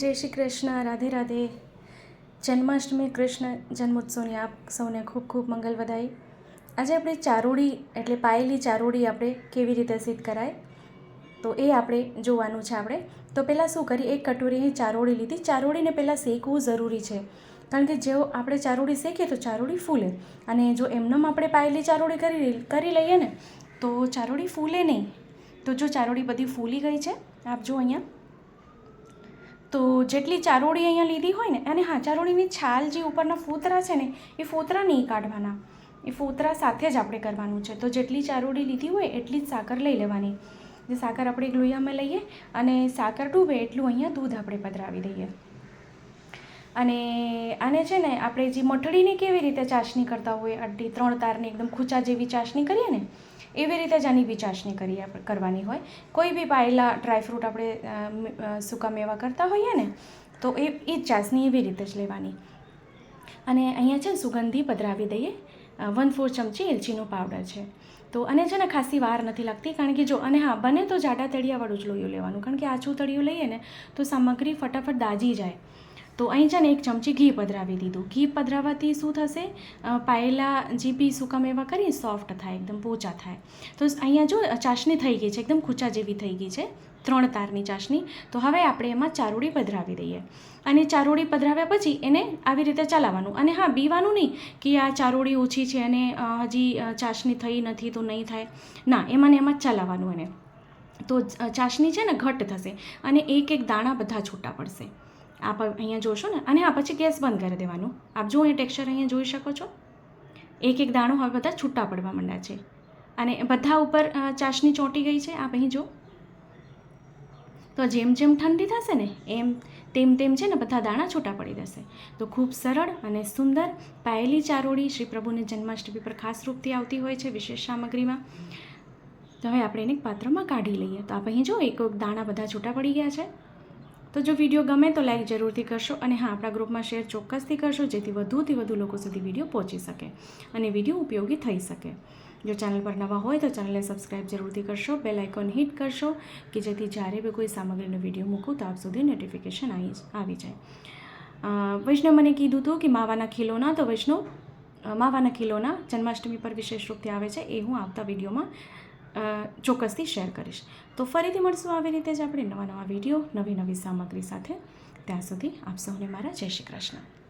જય શ્રી કૃષ્ણ, રાધે રાધે. જન્માષ્ટમી કૃષ્ણ જન્મોત્સવની આપ સૌને ખૂબ ખૂબ મંગલ વધાઈ આજે આપણે ચારોડી એટલે પાયેલી ચારોડી આપણે કેવી રીતે સિદ્ધ કરાય, તો એ આપણે જોવાનું છે આપણે. તો પહેલાં શું કરીએ, એક કટોરી ચારોડી લીધી. ચારોડીને પહેલાં શેકવું જરૂરી છે. કારણ કે જો આપણે ચારોડી શેકીએ તો ચારોડી ફૂલે. અને જો એમનેમ આપણે પાયેલી ચારોડી કરી કરી લઈએ ને, તો ચારોડી ફૂલે નહીં. તો જો ચારોડી બધી ફૂલી ગઈ છે, આપ જો અહીંયા. તો જેટલી ચારોળી અહીંયા લીધી હોય ને, અને હા, ચારોળીની છાલ જે ઉપરના ફોતરા છે ને, એ ફોતરા નહીં કાઢવાના. એ ફોતરા સાથે જ આપણે કરવાનું છે. તો જેટલી ચારોળી લીધી હોય, એટલી જ સાકર લઈ લેવાની. જે સાકર આપણે એક લોહીયામાં લઈએ, અને સાકર ડૂબે એટલું અહીંયા દૂધ આપણે પધરાવી દઈએ. અને આને છે ને, આપણે જે મઠડીને કેવી રીતે ચાસણી કરતા હોય અડધી, ત્રણ તારની એકદમ ખૂંચા જેવી ચાસણી કરીએ ને એવી રીતે જ આની બી ચાસણી કરી આપણે કરવાની હોય. કોઈ બી પાયેલા ડ્રાયફ્રૂટ આપણે સૂકા મેવા કરતા હોઈએ ને, તો એ એ ચાસણી એવી રીતે જ લેવાની. અને અહીંયા છે ને સુગંધી પધરાવી દઈએ. વન ફોર ચમચી એલચીનો પાવડર છે. તો અને છે ને ખાસી વાર નથી લાગતી, કારણ કે જો, અને હા, બને તો જાડા તળિયાવાળું જ લોહીયું લેવાનું. કારણ કે આછું તળિયું લઈએ ને, તો સામગ્રી ફટાફટ દાજી જાય. તો અહીં છે ને એક ચમચી ઘી પધરાવી દીધું. ઘી પધરાવવાથી શું થશે? પાયેલા જે બી સૂકા મેવા કરીએ સોફ્ટ થાય, એકદમ પોચા થાય. તો અહીંયા જો ચાસણી થઈ ગઈ છે, એકદમ ખૂચા જેવી થઈ ગઈ છે, ત્રણ તારની ચાસણી તો હવે આપણે એમાં ચારોળી પધરાવી દઈએ. અને ચારોળી પધરાવ્યા પછી એને આવી રીતે ચલાવવાનું. અને હા, બીવાનું નહીં કે આ ચારોળી ઓછી છે અને હજી ચાસણી થઈ નથી તો નહીં થાય. ના એમાં ને એમાં જ ચલાવવાનું એને. તો ચાસણી છે ને ઘટ થશે. અને એક એક દાણા બધા છૂટા પડશે. આપ અહીંયા જોશો ને, અને આ પછી ગેસ બંધ કરી દેવાનું. આપ જો અહીં ટેક્સચર અહીંયા જોઈ શકો છો. એક એક દાણો હવે બધા છૂટા પડવા માંડ્યા છે. અને બધા ઉપર ચાસણી ચોંટી ગઈ છે. આપ અહીં જો તો જેમ જેમ ઠંડી થશે ને, એમ તેમ તેમ છે ને બધા દાણા છૂટા પડી જશે. તો ખૂબ સરળ અને સુંદર પાયેલી ચારોળી શ્રી પ્રભુની જન્માષ્ટમી પર ખાસ રૂપથી આવતી હોય છે વિશેષ સામગ્રીમાં. તો હવે આપણે એને પાત્રમાં કાઢી લઈએ. તો આપ અહીં જો એક દાણા બધા છૂટા પડી ગયા છે. તો જો વીડિયો ગમે તો લાઈક જરૂરથી કરશો અને હા, આપણા ગ્રુપમાં શેર ચોક્કસથી કરશો જેથી વધુથી વધુ લોકો સુધી વીડિયો પહોંચી શકે અને વીડિયો ઉપયોગી થઈ શકે. જો ચેનલ પર નવા હોય તો ચેનલને સબસ્ક્રાઇબ જરૂરથી કરશો બેલ આઇકોન હિટ કરશો કે જેથી જ્યારે બી કોઈ સામગ્રીનો વીડિયો મૂકું તો આપ સુધી નોટિફિકેશન આવી જાય. વૈષ્ણવ મને કીધું હતું કે માવાના ખીલોના તો વૈષ્ણવ માવાના ખીલોના જન્માષ્ટમી પર વિશેષ રૂપથી આવે છે એ હું આવતા વિડીયોમાં ચોક્કસથી શેર કરીશ. તો ફરીથી મળશું આવી રીતે જ આપણે નવા નવા વીડિયો, નવી નવી સામગ્રી સાથે. ત્યાં સુધી આપ સૌને મારા જય શ્રી કૃષ્ણ.